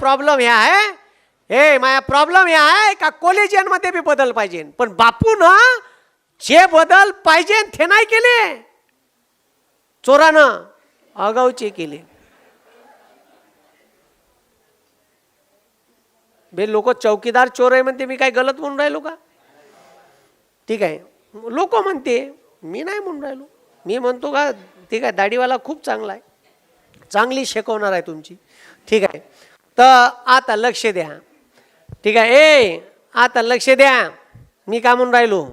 Problem ह्या आहे. हे माया प्रॉब्लेम ह्या आहे का कॉलेजियनमध्ये बी बदल पाहिजे. पण बापू ना जे बदल पाहिजे ते नाही केले. चोरानं आगाऊचे केले. बे लोक चौकीदार चोर आहे म्हणते मी काय गलत म्हणून राहिलो का? ठीक आहे. लोक म्हणते मी नाही म्हणून राहिलो. मी म्हणतो का ठीक आहे दाढीवाला खूप चांगला आहे. चांगली शिकवणार आहे तुमची. ठीक आहे. तर आता लक्ष द्या. ठीक आहे? ए आता लक्ष द्या. मी का म्हणून राहिलो?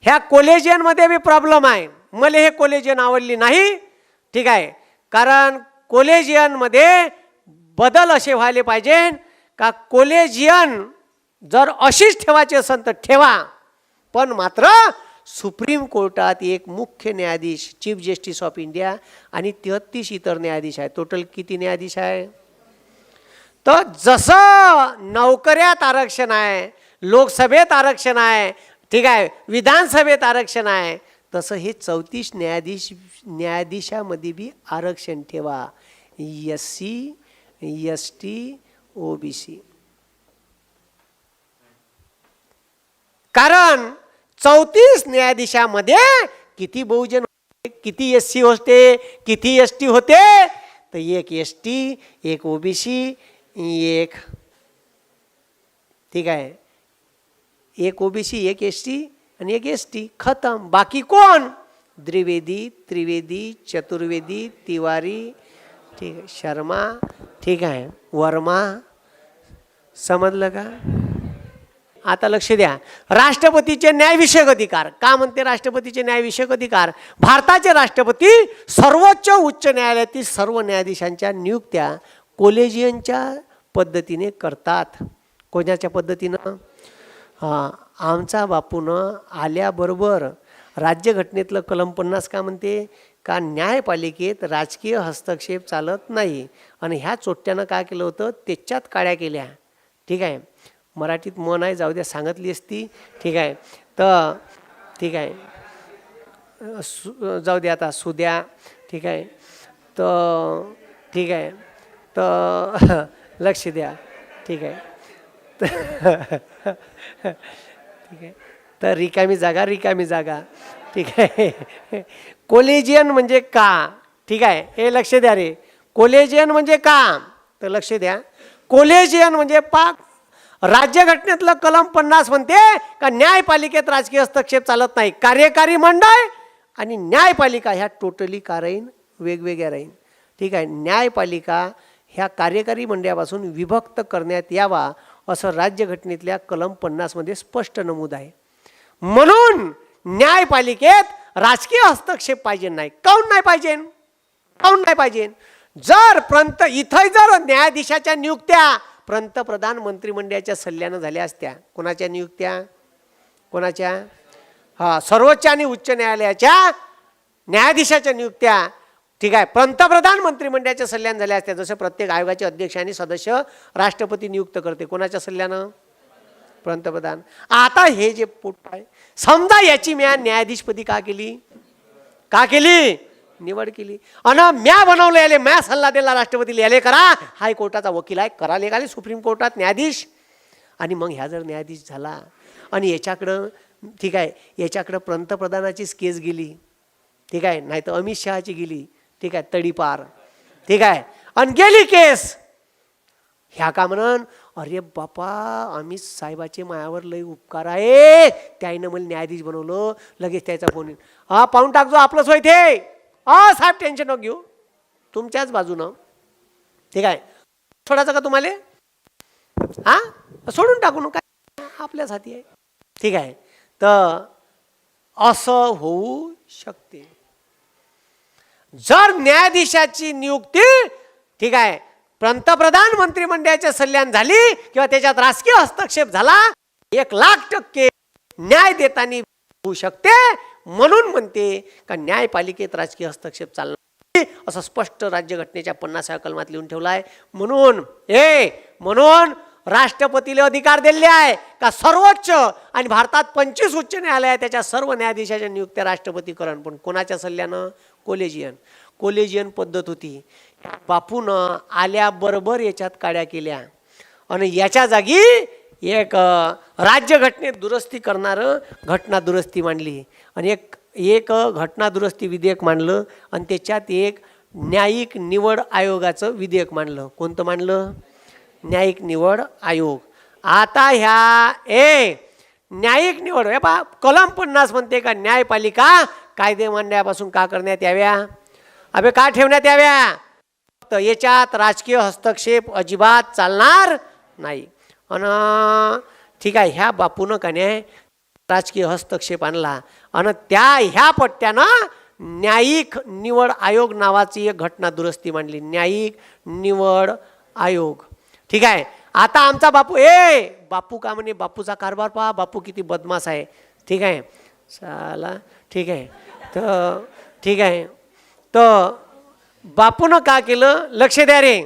ह्या कोलेजियनमध्ये बी प्रॉब्लेम आहे. मला हे कोलेजियन आवडली नाही. ठीक आहे? कारण कोलेजियनमध्ये बदल असे व्हायला पाहिजे. का कोलेजियन जर अशीच ठेवायची असेल तर ठेवा. पण मात्र सुप्रीम कोर्टात एक मुख्य न्यायाधीश चीफ जस्टिस ऑफ इंडिया आणि तेहत्तीस इतर न्यायाधीश आहे टोटल किती न्यायाधीश आहे? तर जसं नोकऱ्यात आरक्षण आहे लोकसभेत आरक्षण आहे ठीक आहे विधानसभेत आरक्षण आहे तसं हे चौतीस न्यायाधीश न्यायाधीशामध्ये बी आरक्षण ठेवा. S C S T O B C. कारण चौतीस न्यायाधीशामध्ये किती बहुजन होते किती एस सी होते किती एस टी होते तर एक एस टी एक ओबीसी एक. ठीक आहे. एक ओबीसी एक एस टी आणि एक एस टी खतम. बाकी कोण? द्विवेदी त्रिवेदी चतुर्वेदी तिवारी. ठीक आहे. शर्मा. ठीक आहे. वर्मा. समजलं का? आता लक्ष द्या. राष्ट्रपतीचे न्यायविषयक अधिकार. का म्हणते राष्ट्रपतीचे न्यायविषयक अधिकार? भारताचे राष्ट्रपती सर्वोच्च उच्च न्यायालयातील सर्व न्यायाधीशांच्या नियुक्त्या कोलेजियनच्या पद्धतीने करतात. कोणाच्या पद्धतीनं? आमचा बापूनं आल्याबरोबर राज्यघटनेतलं कलम पन्नास का म्हणते? का न्यायपालिकेत राजकीय हस्तक्षेप चालत नाही. आणि ह्या चोट्ट्यानं काय केलं होतं? त्याच्यात काळ्या केल्या. ठीक आहे. मराठीत मन आहे जाऊ द्या सांगितली असती. ठीक आहे. तर ठीक आहे. सु जाऊ द्या आता सुद्या ठीक आहे. तर ठीक आहे. तर लक्ष द्या. ठीक आहे. ठीक आहे. तर रिकामी जागा रिकामी जागा. ठीक आहे. कोलेजियन म्हणजे का? ठीक आहे. हे लक्ष द्या रे. कोलेजियन म्हणजे का? तर लक्ष द्या. कोलेजियन म्हणजे पाक राज्यघटनेतलं कलम पन्नास म्हणते का न्यायपालिकेत राजकीय हस्तक्षेप चालत नाही. कार्यकारी मंडळ आणि न्यायपालिका ह्या टोटली का राहीन? वेगवेगळ्या राहीन. ठीक आहे. न्यायपालिका ह्या कार्यकारी मंडळापासून विभक्त करण्यात यावा असं राज्यघटनेतल्या कलम पन्नासमध्ये स्पष्ट नमूद आहे. म्हणून न्यायपालिकेत राजकीय हस्तक्षेप पाहिजे नाही. काऊन नाही पाहिजे? काऊन नाही पाहिजे? जर प्रंत इथं जर न्यायाधीशाच्या नियुक्त्या पंतप्रधान मंत्रिमंडळाच्या सल्ल्यानं झाल्या असत्या. कोणाच्या नियुक्त्या? कोणाच्या? हा सर्वोच्च आणि उच्च न्यायालयाच्या न्यायाधीशाच्या नियुक्त्या. ठीक आहे. पंतप्रधान मंत्रिमंडळाच्या सल्ल्यानं झाल्या असत्या जसं प्रत्येक आयोगाचे अध्यक्ष आणि सदस्य राष्ट्रपती नियुक्त करते. कोणाच्या सल्ल्यानं? पंतप्रधान. आता हे जे पोट आहे समजा याची म्या न्यायाधीशपदी का केली? का केली? निवड केली. अन म्या बनवलं याले म्या सल्ला दिला राष्ट्रपतीला याले करा. हायकोर्टाचा वकील आहे करा लेगाले सुप्रीम कोर्टात न्यायाधीश. आणि मग ह्या जर न्यायाधीश झाला आणि याच्याकडं ठीक आहे याच्याकडं पंतप्रधानाचीच केस गेली ठीक आहे नाही तर अमित शहाची गेली ठीक आहे तडीपार ठीक आहे. आणि गेली केस. ह्या का म्हणून? अरे बापा अमित साहेबाचे मायावर लय उपकार आहे. त्याईनं मला न्यायाधीश बनवलं लगेच त्याचा फोन येईल. हा पाहून टाकजो आपलंच होय ते. हा साहेब टेन्शन नको घेऊ. तुमच्याच बाजूनं. ठीक आहे. सोडायचं का तुम्हाला? हा? सोडून टाकू नका. आपल्याच हाती आहे. ठीक आहे. तर असं होऊ शकते. जर न्यायाधीशाची नियुक्ती ठीक आहे पंतप्रधान मंत्रिमंडळाच्या सल्ल्यान झाली किंवा त्याच्यात राजकीय हस्तक्षेप झाला एक लाख टक्के न्याय देताना होऊ शकते. म्हणून म्हणते का न्यायपालिकेत राजकीय हस्तक्षेप चालणार असं स्पष्ट राज्यघटनेच्या पन्नासाव्या कलमात लिहून ठेवला आहे. म्हणून ए म्हणून राष्ट्रपतीला अधिकार दिले आहे का सर्वोच्च आणि भारतात पंचवीस उच्च न्यायालय त्याच्या सर्व न्यायाधीशाच्या नियुक्त्या राष्ट्रपती करण पण कोणाच्या सल्ल्यानं? कोलेजियन. कोलेजियन पद्धत होती. बापून आल्याबरोबर याच्यात काड्या केल्या. आणि याच्या जागी एक राज्यघटनेत दुरुस्ती करणारं घटना दुरुस्ती मांडली. आणि एक एक घटना दुरुस्ती विधेयक मांडलं. आणि त्याच्यात एक न्यायिक निवड आयोगाचं विधेयक मांडलं. कोणतं मांडलं? न्यायिक निवड आयोग. आता ह्या ए न्यायिक निवड हे पा कलम पन्नास म्हणते का? न्यायपालिका कायदे मांडण्यापासून का करण्यात याव्या? अबे का ठेवण्यात याव्या? फक्त याच्यात राजकीय हस्तक्षेप अजिबात चालणार नाही. आणि ठीक आहे ह्या बापूनं का नाही राजकीय हस्तक्षेप आणला? आणि त्या ह्या पट्ट्यानं न्यायिक निवड आयोग नावाची एक घटना दुरुस्ती मांडली. न्यायिक निवड आयोग. ठीक आहे आता आमचा बापू ए बापू का म्हणे? बापूचा कारभार पहा बापू किती बदमाश आहे. ठीक आहे चला ठीक आहे. तर ठीक आहे. तर बापूनं का केलं? लक्ष द्या रे.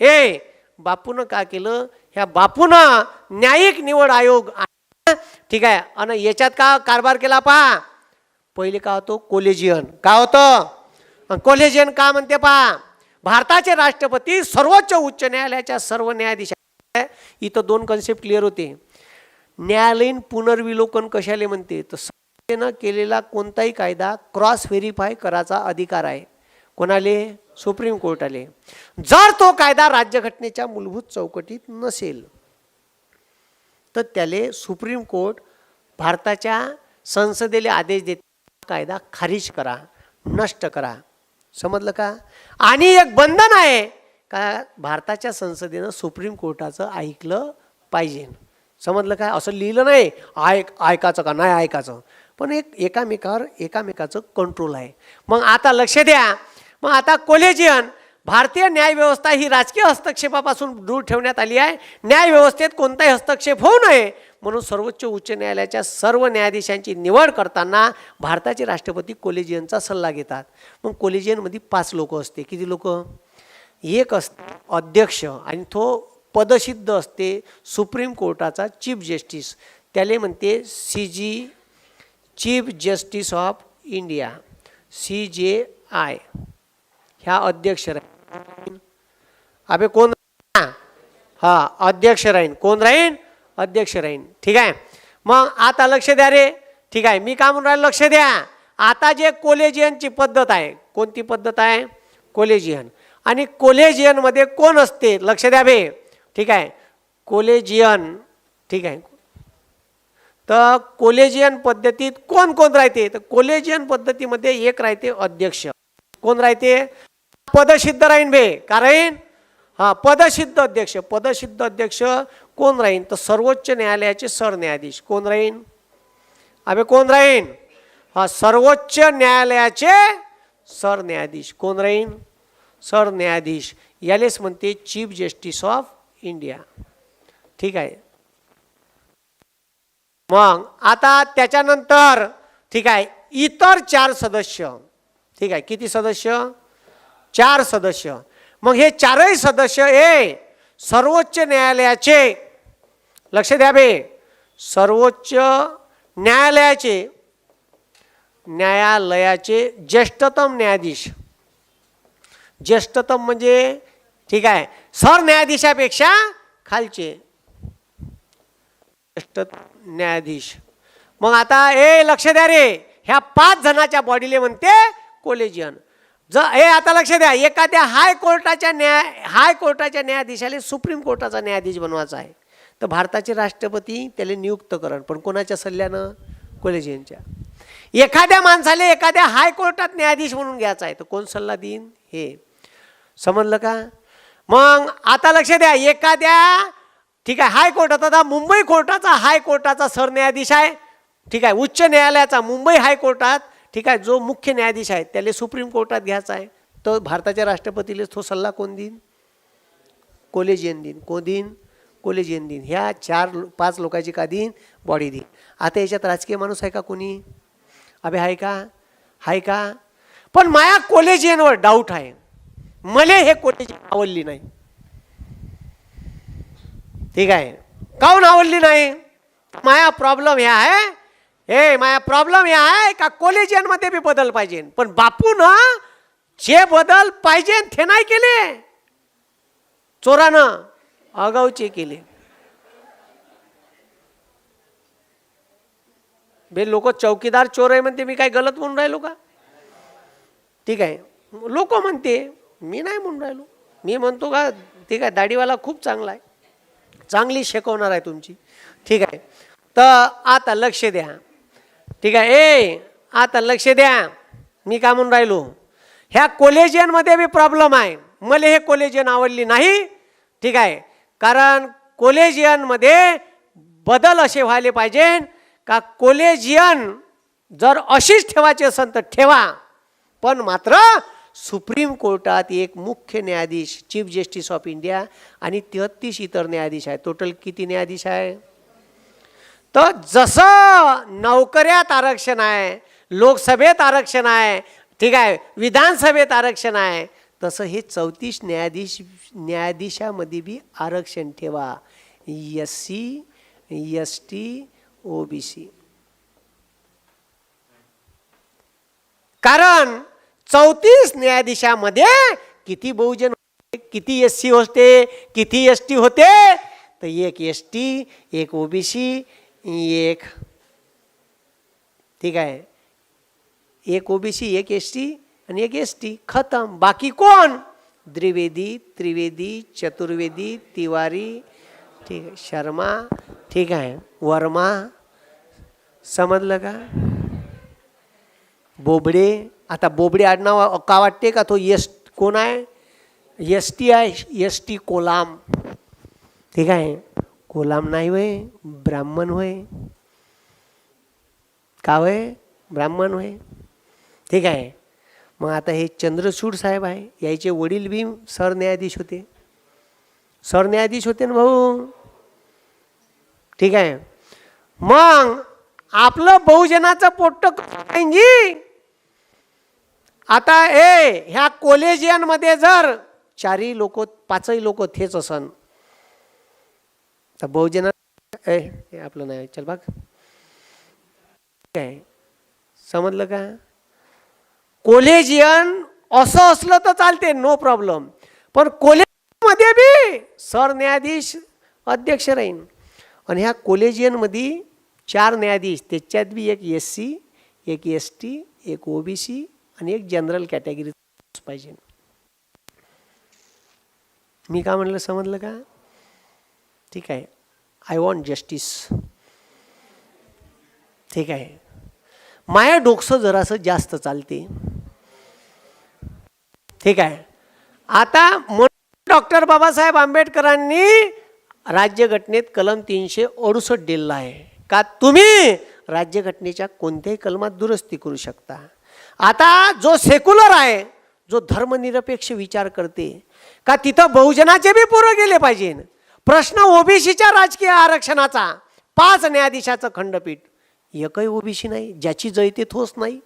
ए बापूनं का केलं? ह्या बापूनं न्यायिक निवड आयोग ठीक आहे. आणि याच्यात का कारभार केला पहा? पहिले का होतो? कोलेजियन का होतं? कोलेजियन का म्हणते पहा? भारताचे राष्ट्रपती सर्वोच्च उच्च न्यायालयाच्या सर्व न्यायाधीश इथं दोन कन्सेप्ट क्लिअर होते. न्यायालयीन पुनर्विलोकन कशाले म्हणते? तर संसदेनं केलेला कोणताही कायदा क्रॉस व्हेरीफाय करायचा अधिकार आहे. कोणाले? सुप्रीम कोर्टाले. जर तो कायदा राज्यघटनेच्या मूलभूत चौकटीत नसेल तर त्याले सुप्रीम कोर्ट भारताच्या संसदेला आदेश देते कायदा खारिज करा नष्ट करा. समजलं का? आणि एक बंधन आहे का भारताच्या संसदेनं सुप्रीम कोर्टाचं ऐकलं पाहिजे. समजलं काय असं लिहिलं नाही ऐक ऐकायचं का? नाही ऐकायचं. पण एक एकामेकावर एकामेकाचं कंट्रोल आहे. मग आता लक्ष द्या. मग आता कोलेजियन भारतीय न्यायव्यवस्था ही राजकीय हस्तक्षेपापासून दूर ठेवण्यात आली आहे. न्यायव्यवस्थेत कोणताही हस्तक्षेप होऊ नये. म्हणून सर्वोच्च उच्च न्यायालयाच्या सर्व न्यायाधीशांची निवड करताना भारताचे राष्ट्रपती कोलेजियनचा सल्ला घेतात. मग कोलेजियनमध्ये पाच लोक असते. किती लोक? एक अस अध्यक्ष आणि तो पदसिद्ध असते सुप्रीम कोर्टाचा चीफ जस्टिस. त्याले म्हणते C J chief justice of India C J I. ह्या अध्यक्ष राहीन अबे कोण राहीन? हा अध्यक्ष राहीन. कोण राहीन? अध्यक्ष राहीन. ठीक आहे? मग आता लक्ष द्या रे. ठीक आहे मी काय म्हणून राहिलो? लक्ष द्या. आता जे कोलेजियनची पद्धत आहे कोणती पद्धत आहे? कोलेजियन. आणि कोलेजियनमध्ये कोण असते? लक्ष द्या बे. ठीक आहे? कोलेजियन. ठीक आहे? तर कोलेजियन पद्धतीत कोण कोण राहते? तर कोलेजियन पद्धतीमध्ये एक राहते अध्यक्ष. कोण राहते? पदसिद्ध राहीन बे. का राहीन हा पदसिद्ध अध्यक्ष. पदसिद्ध अध्यक्ष कोण राहीन? तर सर्वोच्च न्यायालयाचे सरन्यायाधीश. कोण राहीन? अबे कोण राहीन? हा सर्वोच्च न्यायालयाचे सरन्यायाधीश. कोण राहीन? सरन्यायाधीश. यालेच म्हणते चीफ जस्टिस ऑफ इंडिया. ठीक आहे? मग आता त्याच्यानंतर ठीक आहे इतर चार सदस्य. ठीक आहे किती सदस्य? चार सदस्य. मग हे चारही सदस्य हे सर्वोच्च न्यायालयाचे लक्ष द्या बे सर्वोच्च न्यायालयाचे न्यायालयाचे ज्येष्ठतम न्यायाधीश. ज्येष्ठतम म्हणजे ठीक आहे सरन्यायाधीशापेक्षा खालचे. न्यायाधीश. मग आता ए लक्ष द्या रे. ह्या पाच जणाच्या बॉडीले म्हणते कोलेजियन ज हे आता लक्ष द्या. एखाद्या हायकोर्टाच्या न्याय हायकोर्टाच्या न्यायाधीशाला सुप्रीम कोर्टाचा न्यायाधीश बनवायचा आहे. तर भारताचे राष्ट्रपती त्याला नियुक्त करण पण कोणाच्या सल्ल्यानं? कोलेजियनच्या एखाद्या माणसाला एखाद्या हायकोर्टात न्यायाधीश म्हणून घ्यायचा आहे. तर कोण सल्ला देईन? हे. समजलं का? मग आता लक्ष द्या. एखाद्या ठीक आहे हायकोर्टात आता मुंबई कोर्टाचा हायकोर्टाचा सरन्यायाधीश आहे. ठीक आहे उच्च न्यायालयाचा मुंबई हायकोर्टात ठीक आहे जो मुख्य न्यायाधीश आहे त्याला सुप्रीम कोर्टात घ्यायचा आहे. तर भारताच्या राष्ट्रपतीला तो सल्ला कोण देईन? कोलेजियन देईन. कोण देईन? कोलेजियन देईन. ह्या चार लो- पाच लोकांची का देईन? बॉडी देईन. आता याच्यात राजकीय माणूस आहे का कोणी? अबे आहे का? आहे का? पण माया कोलेजियनवर डाऊट आहे. मले हे कोलेजियन आवडली नाही. ठीक आहे. काऊन आवडली नाही? माया प्रॉब्लेम ह्या आहे. हे माया प्रॉब्लेम ह्या आहे का कोलेजियनमध्ये बी बदल पाहिजे? पण बापून जे बदल पाहिजे ते नाही केले. चोरानं आगाऊचे केले. बे लोक चौकीदार चोर आहे म्हणते मी काय गलत म्हणून राहिलो का? ठीक आहे. लोक म्हणते मी नाही म्हणून राहिलो. मी म्हणतो का ठीक आहे दाढीवाला खूप चांगला आहे. चांगली शिकवणार आहे तुमची. ठीक आहे. तर आता लक्ष द्या. ठीक आहे. ए आता लक्ष द्या. मी काय म्हणून राहिलो? ह्या कोलेजियनमध्ये बी प्रॉब्लेम आहे. मला हे कोलेजियन आवडली नाही. ठीक आहे. कारण कोलेजियनमध्ये बदल असे व्हायला पाहिजे. का कोलेजियन जर अशीच ठेवायची असेल तर ठेवा. पण मात्र सुप्रीम कोर्टात एक मुख्य न्यायाधीश चीफ जस्टिस ऑफ इंडिया आणि तेहत्तीस इतर न्यायाधीश आहे टोटल किती न्यायाधीश आहे? तर जसं नोकऱ्यात आरक्षण आहे लोकसभेत आरक्षण आहे ठीक आहे विधानसभेत आरक्षण आहे तसं हे चौतीस न्यायाधीश न्यायाधीशामध्ये बी आरक्षण ठेवा. S C S T O B C कारण चौतीस न्यायाधीशामध्ये किती बहुजन होते किती एस सी होते किती एस टी होते तर एक एस टी एक ओबीसी एक ठीक आहे. एक ओबीसी एक एस टी आणि एक एस टी खतम. बाकी कोण? द्विवेदी त्रिवेदी चतुर्वेदी तिवारी ठीक आहे. शर्मा ठीक आहे. वर्मा समजलं का? बोबडे आता बोबडे आडनाव का वाटते का? तो यस कोण आहे? एस टी आहे. S T Kolam. ठीक आहे. कोलाम नाही होय. ब्राह्मण होय. का होय? ब्राह्मण होय. ठीक आहे. मग आता हे चंद्रचूड साहेब आहे. यायचे वडील बी सरन्यायाधीश होते. सरन्यायाधीश होते ना भाऊ? ठीक आहे. मग आपलं बहुजनाचं पोट्ट जी. आता ए ह्या कोलेजियनमध्ये जर चारही लोक पाचही लोक थेच असन तर बहुजना ए हे आपलं नाही चल बघ. काय? समजलं का? कोलेजियन असं असलं तर चालते नो प्रॉब्लेम. पण कोलेजियनमध्ये बी सरन्यायाधीश अध्यक्ष राहीन. आणि ह्या कोलेजियनमध्ये चार न्यायाधीश त्याच्यात बी एक एस सी एक एस टी एक ओबीसी आणि एक जनरल कॅटेगरी पाहिजे. मी का म्हणलं समजलं का? ठीक आहे. आय वॉन्ट जस्टिस ठीक आहे. माया डोकसं जरासं जास्त चालते. ठीक आहे. आता डॉक्टर बाबासाहेब आंबेडकरांनी राज्यघटनेत कलम तीनशे अडुसष्ट दिलेला आहे. का तुम्ही राज्यघटनेच्या कोणत्याही कलमात दुरुस्ती करू शकता? आता जो सेक्युलर आहे जो धर्मनिरपेक्ष विचार करते का तिथं बहुजनाचे बी पुरं गेले पाहिजे. प्रश्न ओबीसीच्या राजकीय आरक्षणाचा पाच न्यायाधीशाचं खंडपीठ. एकही ओबीसी नाही ज्याची जळते थोस नाही.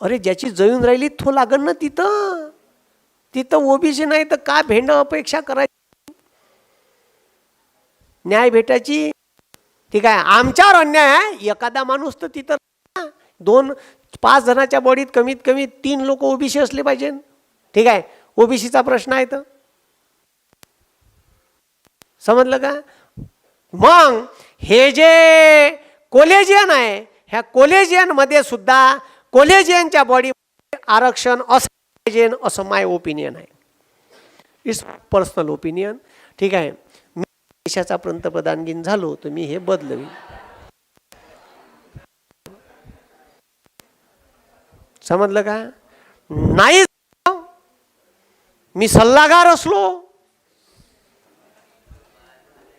अरे ज्याची जळून राहिली थो लागन ना तिथं. तिथं ओबीसी नाही तर का भेंड अपेक्षा करायची? न्याय भेटायची? ठीक आहे आमच्यावर अन्याय आहे. एखादा माणूस तर तिथं दोन पाच जणाच्या बॉडीत कमीत कमी तीन लोक ओबीसी असले पाहिजे. ठीक आहे? ओबीसीचा प्रश्न आहे तर समजलं का? मग हे जे कोलेजियन आहे ह्या कोलेजियनमध्ये सुद्धा कोलेजियनच्या बॉडी आरक्षण असं पाहिजे असं माय ओपिनियन आहे. इट्स पर्सनल ओपिनियन ठीक आहे? मी देशाचा पंतप्रधानगीन झालो तर मी हे बदलवी समजलं का? नाही मी सल्लागार असलो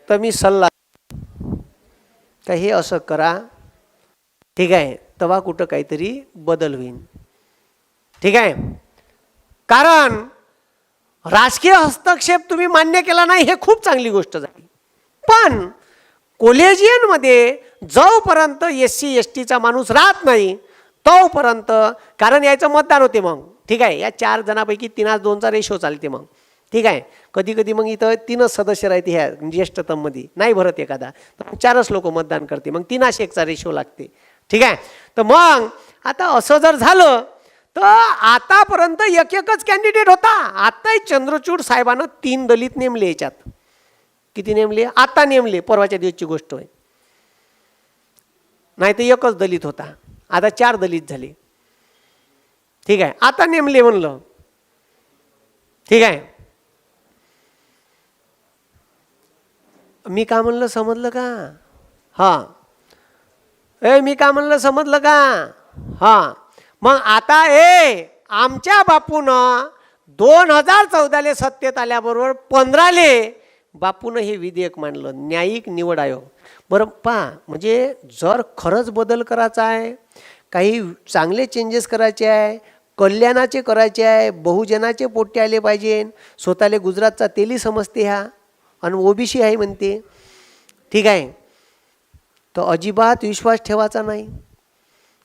तर मी सल्ला तर हे असं करा. ठीक आहे तेव्हा कुठं काहीतरी बदल होईल ठीक आहे? कारण राजकीय हस्तक्षेप तुम्ही मान्य केला नाही हे खूप चांगली गोष्ट झाली. पण कोलेजियनमध्ये जोपर्यंत एस सी एस टीचा माणूस राहत नाही तोपर्यंत कारण यायचं मतदान होते मग. ठीक आहे? या चार जणापैकी तिनाच दोनचा रेशो चालते मग. ठीक आहे? कधी कधी मग इथं तीनच सदस्य राहते ह्या ज्येष्ठतममध्ये. नाही भरत एखादा. तर चारच लोक मतदान करते. मग तीनाश एकचा रेशो लागते. ठीक आहे? तर मग आता असं जर झालं तर आतापर्यंत एक एकच कॅन्डिडेट होता. आताही चंद्रचूड साहेबानं तीन दलित नेमले याच्यात. किती नेमले? आता नेमले. परवाच्या दिवसची गोष्ट आहे नाही तर एकच दलित होता. आता चार दलित झाले. ठीक आहे. आता नेमले म्हणलं. ठीक आहे. मी का म्हणलं समजलं का? हां. ए मी का म्हणलं समजलं का? हां. मग आता ए आमच्या बापूनं दोन हजार चौदाले सत्तेत आल्याबरोबर पंधराले बापूनं हे विधेयक मांडलं. न्यायिक निवड आयोग. बरं पहा. म्हणजे जर खरंच बदल करायचा आहे काही चांगले चेंजेस करायचे आहे कल्याणाचे करायचे आहे बहुजनाचे पोट्टे आले पाहिजे. स्वतःले गुजरातचा तेली समजते ह्या आणि ओबीसी आहे म्हणते. ठीक आहे. तर अजिबात विश्वास ठेवायचा नाही.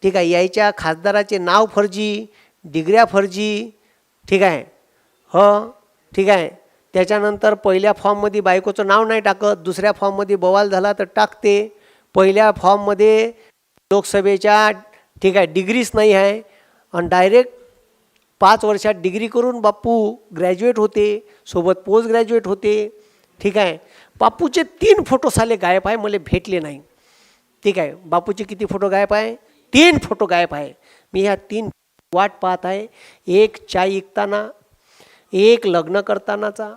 ठीक आहे यायच्या खासदाराचे नाव फर्जी डिग्र्या फर्जी. ठीक आहे. ह ठीक आहे. त्याच्यानंतर पहिल्या फॉर्ममध्ये बायकोचं नाव नाही टाकत दुसऱ्या फॉर्ममध्ये बवाल झाला तर टाकते. पहिल्या फॉर्ममध्ये लोकसभेच्या ठीक आहे डिग्रीच नाही आहे. आणि डायरेक्ट पाच वर्षात डिग्री करून बापू ग्रॅज्युएट होते. सोबत पोस्ट ग्रॅज्युएट होते. ठीक आहे. बापूचे तीन फोटो साले गायब आहे मला भेटले नाही. ठीक आहे. बापूचे किती फोटो गायब आहे? तीन फोटो गायब आहे. मी ह्या तीन वाट पाहत आहे. एक चाय ऐकताना एक लग्न करतानाचा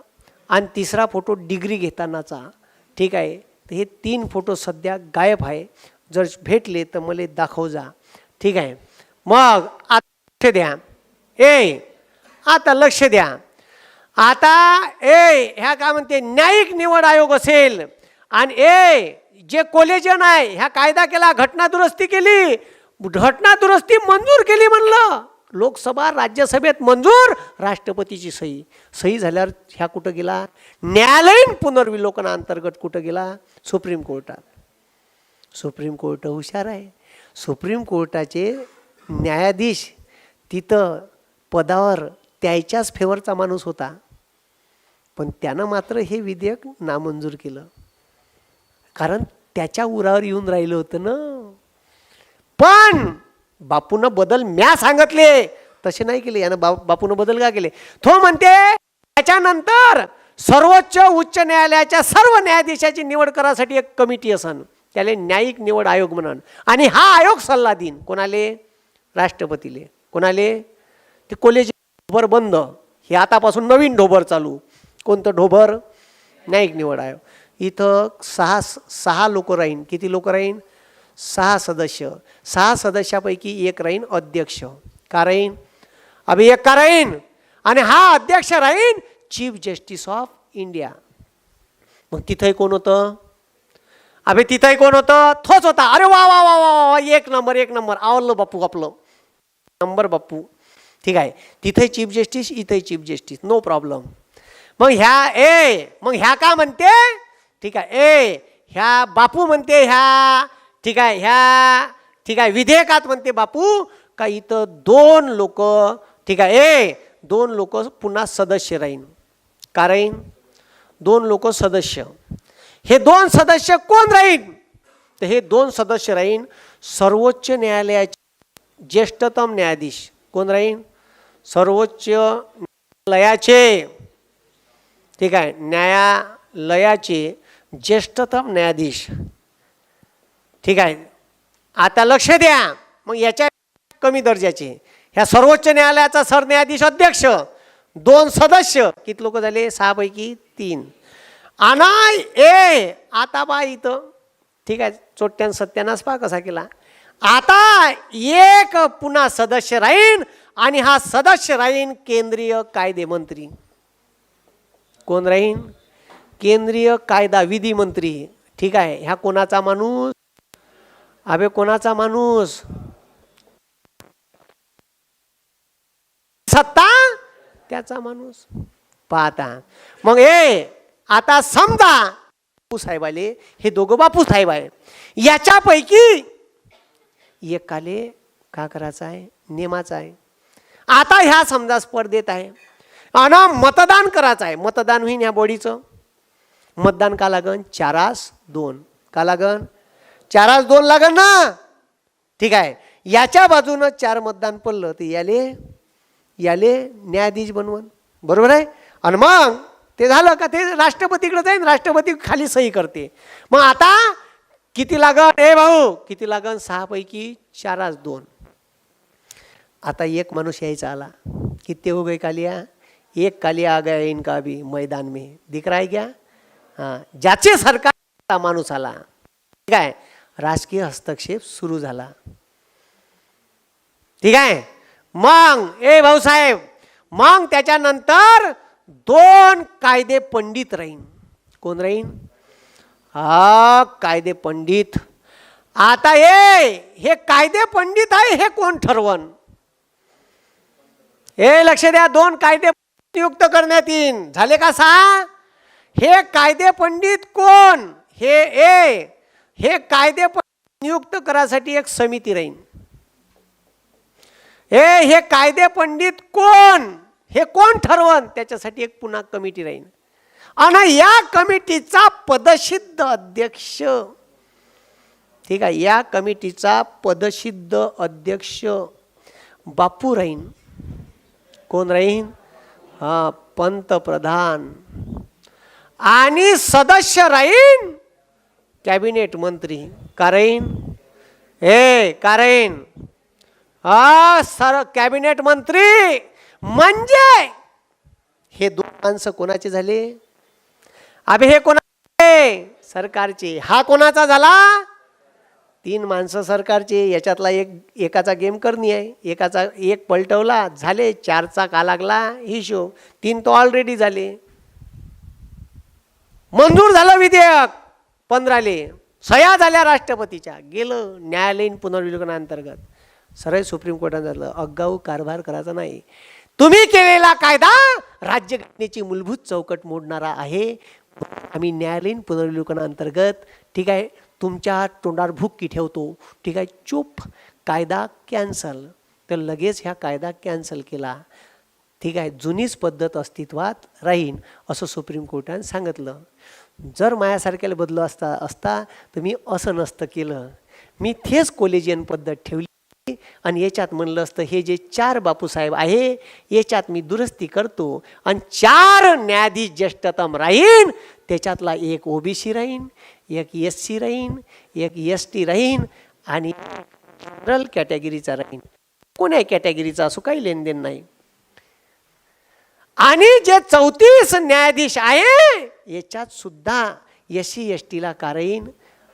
आणि तिसरा फोटो डिग्री घेतानाचा. ठीक आहे. तर हे तीन फोटो सध्या गायब आहे. जर भेटले तर मला दाखव जा. ठीक आहे. मग आता लक्ष द्या. ए आता लक्ष द्या. आता ए ह्या काय म्हणते न्यायिक निवड आयोग असेल. आणि ए जे कोलेजन आहे ह्या कायदा केला घटना दुरुस्ती केली. घटना दुरुस्ती मंजूर केली म्हणलं. लोकसभा राज्यसभेत मंजूर राष्ट्रपतीची सही. सही झाल्यावर ह्या कुठं गेला? न्यायालयीन पुनर्विलोकनाअंतर्गत कुठं गेला? सुप्रीम कोर्टात. सुप्रीम कोर्ट हुशार आहे. सुप्रीम कोर्टाचे न्यायाधीश तिथं पदावर त्याच्याच फेवरचा माणूस होता. पण त्यानं मात्र हे विधेयक नामंजूर केलं. कारण त्याच्या उरावर येऊन राहिलं होतं ना. पण बापूनं बदल म्या सांगितले. तसे नाही केले. यानं बा बापूनं बदल का केले? तो म्हणते त्याच्यानंतर सर्वोच्च उच्च न्यायालयाच्या सर्व न्यायाधीशाची निवड करासाठी एक कमिटी असन. त्याला न्यायिक निवड आयोग म्हणून. आणि हा आयोग सल्ला देईन कोणाले? राष्ट्रपतीले. कोणाले? ते कॉलेज ढोबर बंद. हे आतापासून नवीन ढोबर चालू. कोणतं ढोबर? न्यायिक निवड आयोग. इथं सहा सहा लोक राहीन. किती लोक राहीन? सहा सदस्य. सहा सदस्यापैकी एक राहीन अध्यक्ष. का राहीन? अभि एक का राहीन? आणि हा अध्यक्ष राहीन चीफ जस्टिस ऑफ इंडिया मग तिथंही कोण होतं? अभे तिथंही कोण होतं? थोच होता. अरे वा वा वा वा वा एक नंबर एक नंबर. आवडलं बापू आपलं. नंबर बाप्पू ठीक आहे. तिथे चीफ जस्टिस इथे चीफ जस्टिस. नो प्रॉब्लेम मग ह्या ए मग ह्या का म्हणते? ठीक आहे. ए ह्या बापू म्हणते ह्या. ठीक आहे ह्या. ठीक आहे. विधेयकात म्हणते बापू का इथं दोन लोक ठीक आहे. ए दोन लोक पुन्हा सदस्य राहीन. का राहीन? दोन लोक सदस्य. हे दोन सदस्य कोण राहीन? तर हे दोन सदस्य राहीन सर्वोच्च न्यायालयाचे ज्येष्ठतम न्यायाधीश. कोण राहीन? सर्वोच्च न्यायालयाचे. ठीक आहे. न्यायालयाचे ज्येष्ठतम न्यायाधीश. ठीक आहे. आता लक्ष द्या. मग याच्या कमी दर्जाचे. ह्या सर्वोच्च न्यायालयाचा सरन्यायाधीश अध्यक्ष दोन सदस्य. किती लोक झाले? सहापैकी तीन. आणि ए आता बा इथं. ठीक आहे चोट्यान सत्यानाच पहा कसा केला. आता एक पुन्हा सदस्य राहीन आणि हा सदस्य राहीन केंद्रीय कायदे मंत्री. कोण राहीन? केंद्रीय कायदा विधी मंत्री. ठीक आहे ह्या कोणाचा माणूस? अबे कोणाचा माणूस? सत्ता? त्याचा माणूस. पाहता मग ए आता समजा बापू साहेब आले हे दोघं बापू साहेब आहे याच्यापैकी एकाले का करायचं आहे नेमाचा आहे. आता ह्या समजा स्पर्धेत आहे. आणि मतदान करायचं आहे. मतदान होईन ह्या बॉडीचं. मतदान का लागन? चारास दोन. का लागन? चारास दोन लागन ना? ठीक आहे. याच्या बाजूनं चार मतदान पडलं तर याले याले न्यायाधीश बनवन. बरोबर आहे? आणि मग ते झालं का? ते राष्ट्रपतीकडे जाईन राष्ट्रपती खाली सही करते. मग आता किती लागन? ए भाऊ किती लागन? सहापैकी चाराच दोन. आता एक माणूस यायचा आला. किती हो गई कालिया? एक कालिया आ गया इनका अभी मैदान में? दिख रहा है क्या? हाँ. ज्याचे सरकार माणूस आला. ठीक आहे. राजकीय हस्तक्षेप सुरू झाला. ठीक आहे. मग ए भाऊसाहेब मग त्याच्यानंतर दोन कायदे पंडित राहीन. कोण राहीन? हा कायदे पंडित. आता ए हे कायदे पंडित आहे हे कोण ठरवन? हे लक्ष द्या दोन कायदे नियुक्त करण्यात येईन. झाले का सहा? हे कायदे पंडित कोण? हे ए हे कायदे पंडित नियुक्त करासाठी एक समिती राहीन. ए हे कायदे पंडित कोण? हे कोण ठरवन त्याच्यासाठी एक पुन्हा कमिटी राहीन. आणि या कमिटीचा पदसिद्ध अध्यक्ष ठीक आहे या कमिटीचा पदसिद्ध अध्यक्ष बापू राहीन. कोण राहीन? हा पंतप्रधान. आणि सदस्य राहीन कॅबिनेट मंत्री. का राहीन? हे का राहीन? हा सर कॅबिनेट मंत्री! म्हणजे? हे दोन माणसं कोणाचे झाले? अभे हे कोणाचे? सरकारचे. हा कोणाचा झाला? तीन माणसं सरकारचे. याच्यातला एक एकाचा गेम करणी आहे. एकाचा एक पलटवला. झाले. चारचा का लागला? हिशोब. तीन तो ऑलरेडी झाले. मंजूर झालं विधेयक. पंधराले. सह्या झाल्या राष्ट्रपतीच्या. गेलं न्यायालयीन पुनर्विलोकनाअंतर्गत. सरळ सुप्रीम कोर्टानं झालं अगाऊ कारभार करायचा नाही. तुम्ही केलेला कायदा राज्यघटनेची मूलभूत चौकट मोडणारा आहे. आम्ही न्यायालयीन पुनर्विलोकनाअंतर्गत ठीक आहे तुमच्या तोंडावर भुक्की ठेवतो ठीक आहे चूप. कायदा कॅन्सल. तर लगेच ह्या कायदा कॅन्सल केला. ठीक आहे जुनीच पद्धत अस्तित्वात राहीन असं सुप्रीम कोर्टाने सांगितलं. जर माझ्यासारख्याला बदलू असता असता तर मी असं नसतं केलं. मी थेच कोलेजियन पद्धत ठेवली. आणि याच्यात म्हणलं असतं हे जे चार बापूसाहेब आहे याच्यात मी दुरुस्ती करतो आणि चार न्यायाधीश ज्येष्ठतम राहीन. त्याच्यातला एक ओबीसी राहीन एक एस सी राहीन एक एस टी राहीन आणि जनरल कॅटेगरीचा राहीन. कोण्या कॅटेगरीचा असो काही लेनदेन नाही. आणि जे चौतीस न्यायाधीश आहे याच्यात सुद्धा एस सी एस टीला का राहीन?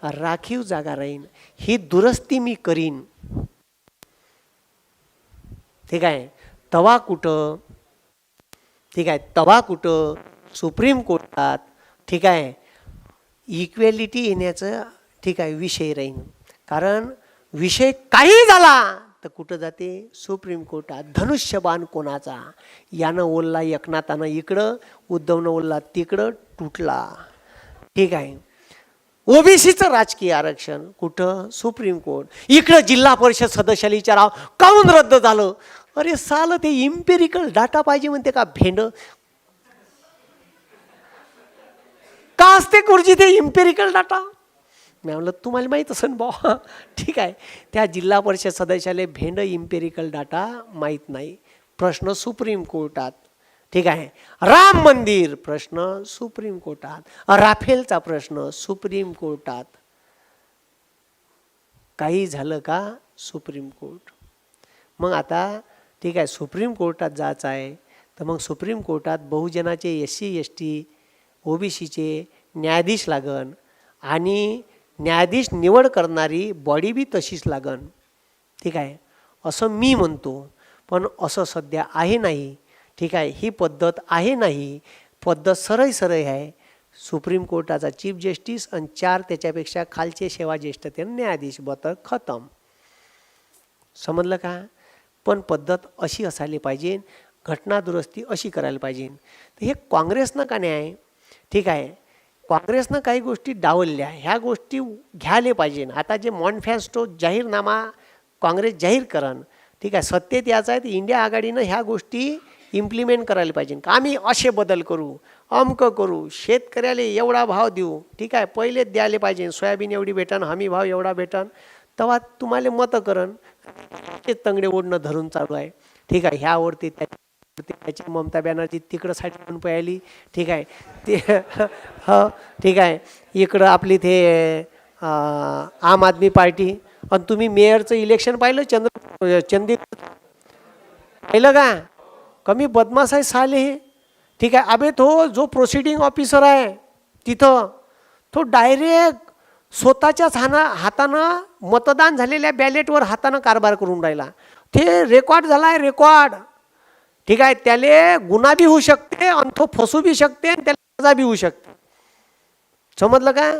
राखीव जागा राहीन. ही दुरुस्ती मी करीन. ठीक आहे. तवा कुठं? ठीक आहे. तवा कुठं? सुप्रीम कोर्टात. ठीक आहे. इक्वेलिटी येण्याचं ठीक आहे विषय राहीन. कारण विषय काही झाला तर कुठं जाते? सुप्रीम कोर्टात. धनुष्यबाण कोणाचा? यानं ओलला एकनाथानं इकडं उद्धवनं ओलला तिकडं तुटला. ठीक आहे. ओबीसीचं राजकीय आरक्षण कुठं? Supreme court. इकडं जिल्हा परिषद सदस्याला विचाराव काऊन रद्द झालं? अरे साल ते इम्पेरिकल डाटा पाहिजे म्हणते का भेंड? का असते गुरुजी ते इम्पेरिकल डाटा मी म्हणलं तुम्हाला माहीत असेल बा ठीक आहे. त्या जिल्हा परिषद सदस्याला भेंड इम्पेरिकल डाटा माहीत नाही. प्रश्न सुप्रीम कोर्टात. ठीक आहे. राम मंदिर प्रश्न सुप्रीम कोर्टात. राफेलचा प्रश्न सुप्रीम कोर्टात. काही झालं का? Supreme court. मग आता ठीक आहे सुप्रीम कोर्टात जायचं आहे. तर मग सुप्रीम कोर्टात बहुजनाचे एस सी एस टी ओबीसीचे न्यायाधीश लागन आणि न्यायाधीश निवड करणारी बॉडी बी तशीच लागन. ठीक आहे. असं मी म्हणतो. पण असं सध्या आहे नाही. ठीक आहे ही पद्धत आहे नाही पद्धत सरळ सरळ आहे. सुप्रीम कोर्टाचा चीफ जस्टिस आणि चार त्याच्यापेक्षा खालचे सेवा ज्येष्ठ ते न्यायाधीश बत खतम. समजलं का? पण पद्धत अशी असायला पाहिजे घटना दुरुस्ती अशी करायला पाहिजे. तर हे काँग्रेसनं का नाही आहे ठीक आहे काँग्रेसनं काही गोष्टी डावलल्या ह्या गोष्टी घ्यायला पाहिजे. आता जे मॉनफॅस्टो जाहीरनामा काँग्रेस जाहीर करण ठीक आहे सत्तेत याचं आहे तर इंडिया आघाडीनं ह्या गोष्टी इम्प्लिमेंट करायला पाहिजे. का आम्ही असे बदल करू अमक करू शेतकऱ्याला एवढा भाव देऊ ठीक आहे पहिलेच द्यायला पाहिजे. सोयाबीन एवढी भेटन हमी भाव एवढा भेटन. तेव्हा तुम्हाला मतं करण ते तंगडे ओढणं धरून चालू आहे. ठीक आहे ह्यावरती त्या त्याची ममता बॅनर्जी तिकडं साठी पण पळाली ठीक आहे ते ह ठीक आहे. इकडं आपली ते आम आदमी पार्टी. आणि तुम्ही मेयरचं इलेक्शन पाहिलं चंद्र चंदी पाहिलं का? कमी बदमाश आहे साले हे. ठीक आहे अबे तो जो प्रोसिडिंग ऑफिसर आहे तिथं तो डायरेक्ट स्वतःच्याच हाना हातानं मतदान झालेल्या बॅलेटवर हातानं कारभार करून राहिला. ते रेकॉर्ड झाला आहे रेकॉर्ड ठीक आहे त्याले गुन्हा बी होऊ शकते आणि तो फसू बी शकते आणि त्याला सजा बी होऊ शकते. समजलं का?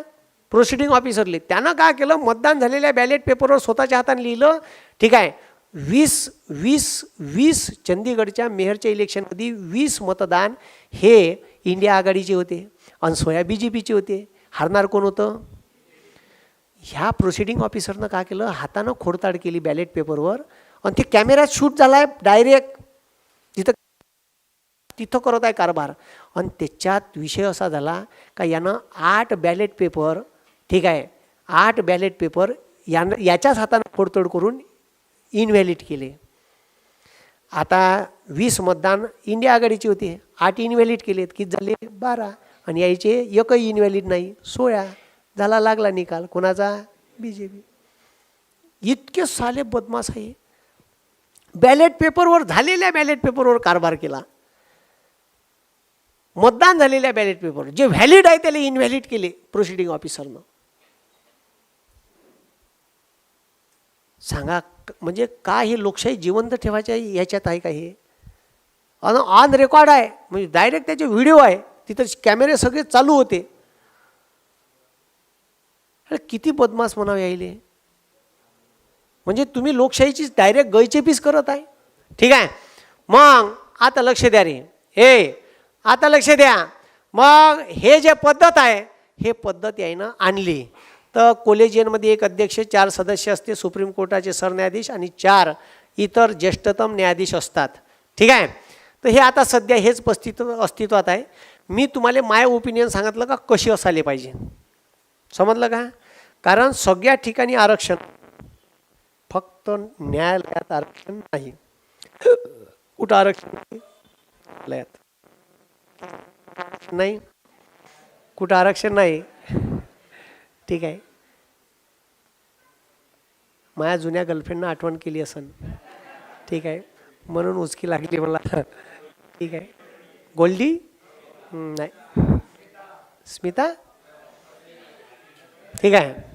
प्रोसिडिंग ऑफिसरले त्यानं काय केलं? मतदान झालेल्या बॅलेट पेपरवर स्वतःच्या हाताने लिहिलं. ठीक आहे वीस वीस वीस चंदीगडच्या मेहरच्या इलेक्शनमध्ये वीस मतदान हे इंडिया आघाडीचे होते आणि सोया बी जे पीचे होते. हारणार कोण होतं? ह्या प्रोसिडिंग ऑफिसरनं काय केलं? हातानं खोडताड केली बॅलेट पेपरवर आणि ते कॅमेऱ्यात शूट झाला आहे डायरेक्ट तिथं तिथं करत आहे कारभार. आणि त्याच्यात विषय असा झाला का यानं आठ बॅलेट पेपर ठीक आहे आठ बॅलेट पेपर यानं याच्याच हातानं खोडतोड करून इनव्हॅलिड केले. आता वीस मतदान इंडिया आघाडीचे होते. आठ इनव्हॅलिड केलेत की झाले बारा. आणि यायचे एकही इनव्हॅलिड नाही. सोळा. झाला लागला निकाल. कोणाचा? बी जे पी इतके साले बदमाश आहे. बॅलेट पेपरवर झालेल्या बॅलेट पेपरवर कारभार केला. मतदान झालेल्या बॅलेट पेपर जे व्हॅलिड आहे त्याला इनव्हॅलिड केले प्रोसिडिंग ऑफिसरनं सांगा म्हणजे का हे लोकशाही जिवंत ठेवायच्या याच्यात आहे का हे? अन ऑन रेकॉर्ड आहे. म्हणजे डायरेक्ट त्याचे व्हिडिओ आहे. तिथं कॅमेरे सगळे चालू होते. अरे किती बदमाश म्हणावे यायले. म्हणजे तुम्ही लोकशाहीची डायरेक्ट गैचेपीस करत आहे. ठीक आहे. मग आता लक्ष द्या रे. हे आता लक्ष द्या. मग हे जे पद्धत आहे हे पद्धत यायनं आणली. तर कोलेजियनमध्ये एक अध्यक्ष चार सदस्य असते सुप्रीम कोर्टाचे सरन्यायाधीश आणि चार इतर ज्येष्ठतम न्यायाधीश असतात. ठीक आहे? तर हे आता सध्या हेच अस्तित्व अस्तित्वात आहे. मी तुम्हाला माय ओपिनियन सांगितलं का कशी असायला पाहिजे? समजलं का? कारण सगळ्या ठिकाणी आरक्षण फक्त न्यायालयात आरक्षण नाही. कुठं आरक्षण न्यायालयात. नाही. कुठं आरक्षण नाही? ठीक आहे. माझ्या जुन्या गर्लफ्रेंडनं आठवण केली असन. ठीक आहे. म्हणून उचकी लागली मला. ठीक आहे. गोल्डी? नाही. स्मिता? ठीक आहे.